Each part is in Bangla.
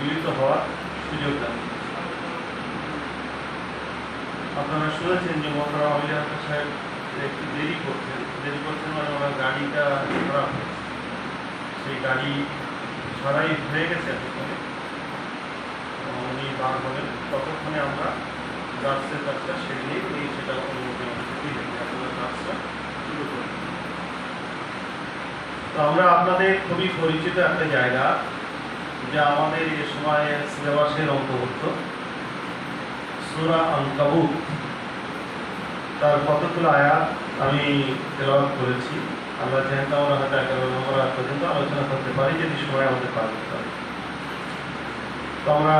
মিলিত হওয়ার সুযোগ দেন আপনারা শুনেছেন যে আমির হাসান সাহেব একটু দেরি করছেন। দেরি করছেন মানে ওনার গাড়িটা খারাপ সেই গাড়ি সারাই হয়ে গেছে এতক্ষণে। উনি বার হবেন ততক্ষণে আমরা গাছের কাজটা সেরে নিয়ে সেটা অনুমতি আমাদের কাজটা শুরু করবেন তো আমরা আপনাদের খুবই পরিচিত একটা জায়গা। যা আমাদের এ সময় সিলেবাসের অন্তর্ভুক্ত, সুরা আনকাবুত তার কতগুলো আয়াত আমি তেলাওয়াত করেছি আমরা যেহেতু আমরা হয়তো এগারো নম্বর আয়াত পর্যন্ত আলোচনা করতে পারি, যদি সময় আমাদের পার করতে পারি। তো আমরা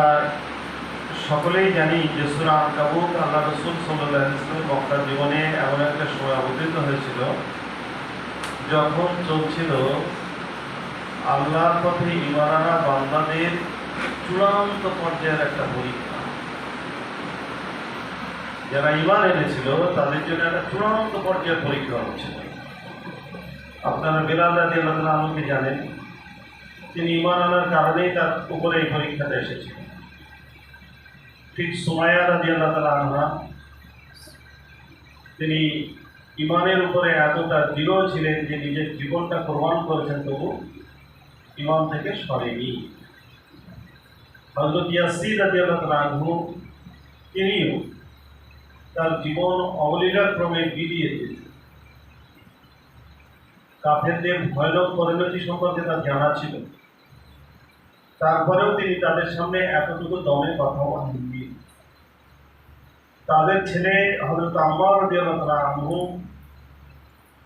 সকলেই জানি যে সুরা আনকাবুত আল্লাহ রসুল সাল্লাহ ইসলামের মক্কার জীবনে এমন একটা সময় অবতীর্ণ হয়েছিল, যখন চলছিল আল্লাহর পথে ইমানারা বান্দাদের চূড়ান্ত পর্যায়ের একটা পরীক্ষা। যারা ইমান এনেছিল, তাদের জন্য একটা চূড়ান্ত পর্যায়ের পরীক্ষা হচ্ছিল আপনারা বেলাল রাজি আল্লাহ আমাকে জানেন, তিনি ইমান আনার কারণেই তার উপরে এই পরীক্ষাটা এসেছিলেন ঠিক সুমায়া রাজি আল্লাহ তালা আনহা, তিনি ইমানের উপরে এতটা দৃঢ় ছিলেন যে নিজের জীবনটা প্রমাণ করেছেন তবু ইমান থেকে সরেনি। হজরত ইয়াসির রাজি আল্লাহ তিনিও তার জীবন অবলীলাক্রমে বিলিয়ে দিয়েছেন কাফেরদের ভয়ানক পরিণতি সম্পর্কে তার জানা ছিল। তারপরেও তিনি তাদের সামনে এতটুকু দমে কথা বলেননি। তাদের ছেলে হজরত আম্মার দিয়ালতরা আম্মু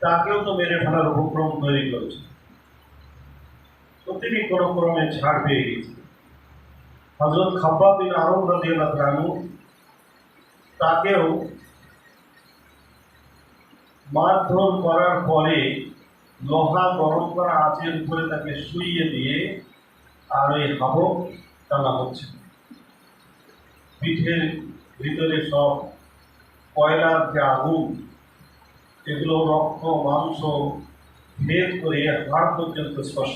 তাকেও তো মেরে ফেলার উপক্রম তৈরি করেছে। তো তিনি কোনো ক্রমে ছাড় পেয়ে গেছেন। হজরত খাব্বা বিন আরব রাদিয়াল্লাহু আনহু তাকেও মারধর করার পরে লোহা গরম করা আঁচের উপরে তাকে শুইয়ে দিয়ে আর ওই হাবক টানা হচ্ছে। পিঠের ভিতরে সব কয়লার যে আগুন এগুলো রক্ত, মাংস ভেদ করে হাড় পর্যন্ত স্পর্শ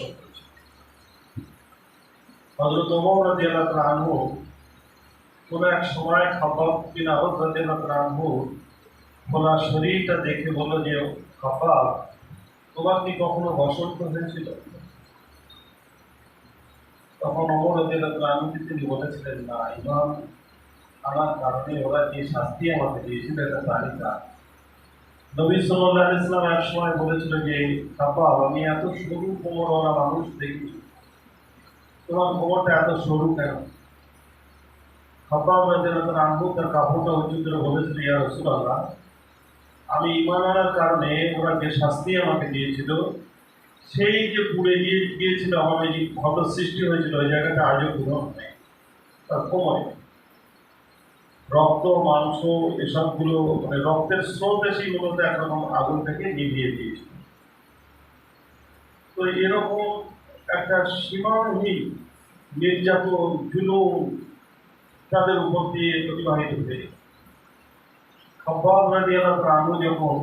হজরত ওমর এক সময় শরীরটা দেখে বলল যে খাবাব তোমার কি কখনো বসন্ত হয়েছিল? তখন অমর রাদিয়াল্লাহু আনহুকে তিনি বলেছিলেন, না, ইমাম আমার কারণে ওরা যে শাস্তি আমাকে দিয়েছিল, এটা না। নবী আলাইহি ইসলাম এক সময় বলেছিল যে খাবাব আমি এত সরু কোমরওয়ালা মানুষ দেখি তোমার কোমরটা এত সরু কেন? খাবাব রাদিয়াল্লাহু আনহু তার কাপড়টা উঁচু করে বলেছিল ইয়া রাসূলুল্লাহ, আমি ইমান আনার কারণে ওরা যে শাস্তি আমাকে দিয়েছিল, সেই যে পুড়ে গিয়ে গিয়েছিল, আমার যে সৃষ্টি হয়েছিল, ওই জায়গাটা আজও পূরণ নেই। তার কোমরে। রক্ত, মাংস, এসবগুলো মানে রক্তের স্রোত এসে মূলত একরকম আগুন থেকে নিভিয়ে দিয়েছিল তো এরকম একটা সীমাহীন নির্যাতন, জুলুম তাদের উপর দিয়ে প্রতিবাহিত হয়ে খাব্বাব রাদিয়াল্লাহু আনহু যখন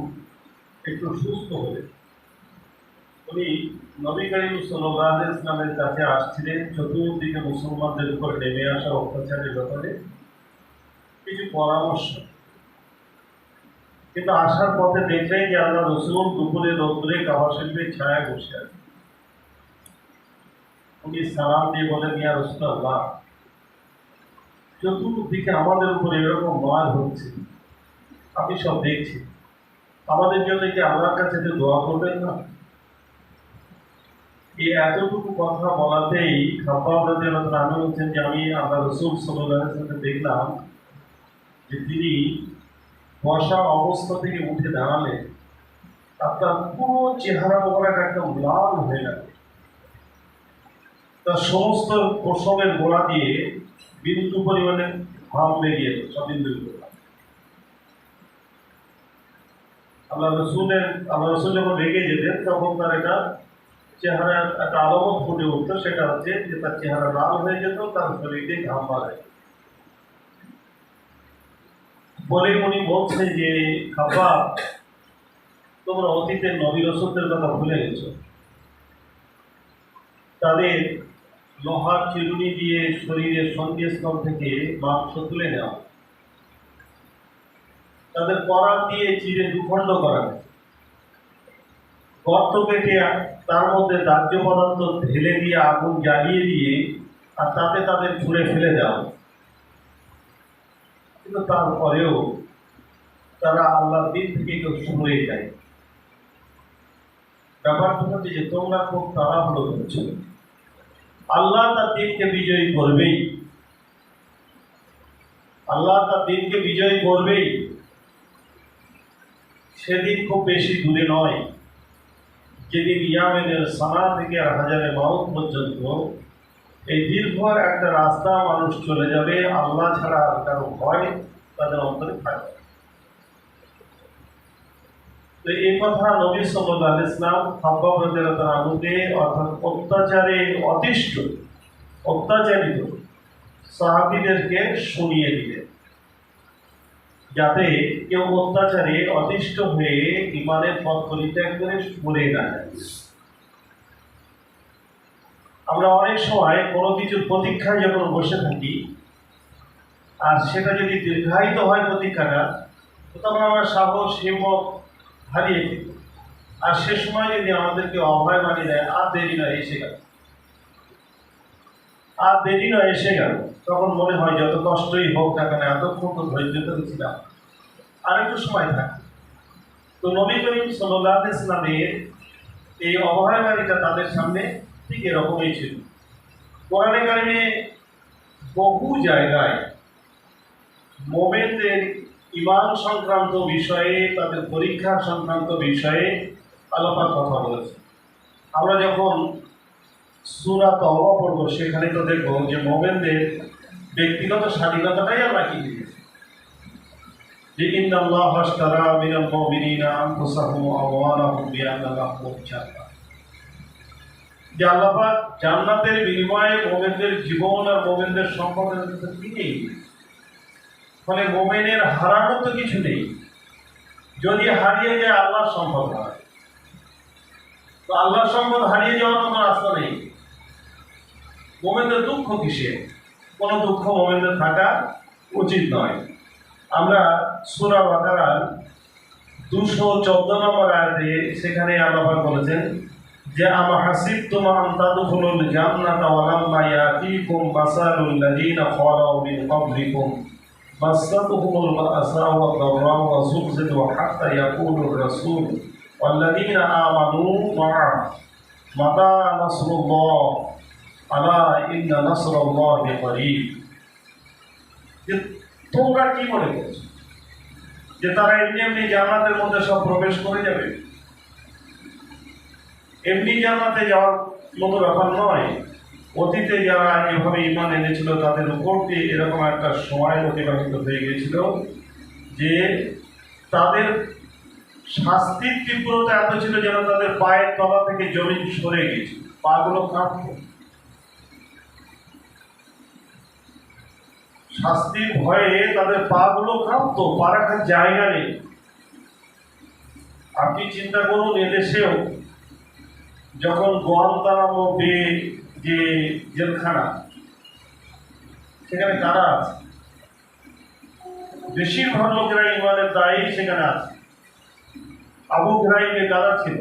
একটু সুস্থ হলে উনি নবী করিম কাছে আসছিলেন, চতুর্দিকে মুসলমানদের উপর নেমে আসা অত্যাচারের ব্যাপারে কিছু পরামর্শ। কিন্তু আসার পথে দেখলেন যে আল্লাহ রসুল দুপুরে রোদ্রে কাবা শরীফের ছায়া বসে আছে। উনি সালাম দিয়ে বলেন ইয়া রসুল্লাহ চতুর্দিকে আমাদের উপর এরকম মার হচ্ছে। আপনি সব দেখছি। আমাদের জন্য কি আল্লাহর কাছে যে দোয়া করবেন না? এই এতটুকু কথা বলাতেই খাব্বাব আনহু হচ্ছেন যে, আমি আল্লাহ রসুল ওয়াসাল্লামকে দেখলাম যে তিনি বসা অবস্থা থেকে উঠে দাঁড়ালে আপনার পুরো চেহারা মোবারক একদম লাল হয়ে গেল। তার সমস্ত প্রসবের গোড়া দিয়ে বিন্দু পরিমাণে ঘাম বেরিয়ে এলো সব বিন্দুগুলো আল্লাহ রসুলের, আল্লাহ রসুল যখন রেগে যেতেন, তখন তার এটা চেহারা একটা আলামত ফুটে উঠতো, সেটা হচ্ছে যে তার চেহারা লাল হয়ে যেত, তার শরীরে ঘাম বাড়ায়। বলে উনি বলছে যে খাবা তোমরা অতীতের নবী রসুলদের কথা ভুলে গেছো। তাদের লোহার চিরুনি দিয়ে শরীরের সন্ধিস্থল থেকে মাংস তুলে নেওয়া। তাদের করাত দিয়ে চিরে দুখণ্ড করা। গর্ত কেটে তার মধ্যে দাহ্য পদার্থ ঢেলে দিয়ে আগুন জ্বালিয়ে দিয়ে আর তাতে তাদের ছুঁড়ে ফেলে দেওয়া। কিন্তু তারপরেও তারা আল্লাহর দিন থেকে কেউ সরে যায় ব্যাপারটা হচ্ছে যে তোমরা খুব তাড়াহুড়ো করছ। আল্লাহ তার দিনকে বিজয়ী করবেই আল্লাহ তার দিনকে বিজয়ী করবেই সেদিন খুব বেশি দূরে নয়, যেদিন ইয়ামেনের সানা থেকে হাজারে মাউথ পর্যন্ত এই দীর্ঘ একটা রাস্তা মানুষ চলে যাবে, আল্লাহ ছাড়া আর কারও ভয় তাদের অন্তরে থাকবে। তো এই কথা নবী সাল্লাহ ইসলাম হাব্বাবদের আনুকে অর্থাৎ অত্যাচারে অতিষ্ঠ, অত্যাচারিত সাহাবিদেরকে শুনিয়ে দিলেন। যাতে কেউ অত্যাচারে অতিষ্ঠ হয়ে ইমানের পথ পরিত্যাগ করে মরে না যায়। আমরা অনেক সময় কোনো কিছুর প্রতীক্ষায় যখন বসে থাকি, আর সেটা যদি দীর্ঘায়িত হয় প্রতীক্ষাটা, তখন আমরা সাহস, হিম্মত হারিয়ে ফেলি। আর সে সময় যদি আমাদেরকে অভয় মানিয়ে দেয় আর দেরি নয়, এসে গেল। আর দেরি নয়, এসে গেল। তখন মনে হয় যত কষ্টই হোক না কেন, এতক্ষণ তো ধৈর্য ধরেছিলাম আর একটু সময় থাকে। তো নবী করিম সাল্লাহ ইসলামের এই অভয়কারিতা তাদের সামনে ঠিক এরকমই ছিল। কোরআনে কারিমে বহু জায়গায় মোমেনদের ইমান সংক্রান্ত বিষয়ে, তাদের পরীক্ষা সংক্রান্ত বিষয়ে আলোপাত কথা বলেছে আমরা যখন সুরা তওবা পড়ব, সেখানে তো দেখব যে মোমেনদের ব্যক্তিগত স্বাধীনতাটাই আমরা কি দিয়েছি। মিনাল মুমিনিনা আনফুসাহুম ওয়া আমওয়ালাহুম বিআন্না লাহুমুল যে আল্লাপাক জান্নাতের বিনিময়ে মোমেনদের জীবন আর মোমেনদের সম্পদের নেই? ফলে মোমেনের হারানোর তো কিছু নেই। যদি হারিয়ে যায়, আল্লাহর সম্পদ হয়। তো আল্লাহর সম্পদ হারিয়ে যাওয়ার কোনো রাস্তা নেই। মোমেনদের দুঃখ কিসে কোনো দুঃখ মোমেনদের থাকা উচিত নয়। আমরা সুরা বাকারার দুশো চোদ্দ নম্বর আয়াতে সেখানে আল্লাহ বলেছেন যে, আমা হাসিব তোমা আন্তাদুখুলুল জান্নাতা ওয়ালাম্মা ইয়াতিকুম মাসালুল লাযীনা খালাউ মিন ক্বাবলিকুম। مستهم البأساء والضراء وزلزلوا حتى يقول الرسول والذين آمنوا معه متى نصر الله ألا إن نصر الله قريب যে তোমরা কি মনে করছো যে তারা এমনি এমনি জান্নাতের মধ্যে সব প্রবেশ করে যাবে এমনি জান্নাতে যাওয়ার মতো ব্যাপার নয় অতীতে যারা এভাবে ইমান এনেছিল, তাদের উপর দিয়ে এরকম একটা সময় অতিবাহিত হয়ে গিয়েছিল যে তাদের শাস্তির তীব্রতা এত ছিল যেন তাদের পায়ের তলা থেকে জমিন সরে গিয়েছিল, পাগুলো কাঁপত। শাস্তির ভয়ে তাদের পাগুলো কাঁপতো পা রাখার জায়গা নেই। আপনি চিন্তা করুন, এদেশেও যখন গোয়ান্তানামো বে যে জেলখানা, সেখানে কারা আছে? বেশিরভাগ লোকেরা ইমানের দায়ী সেখানে আছে। আবু ঘরাইমে কারা ছিল?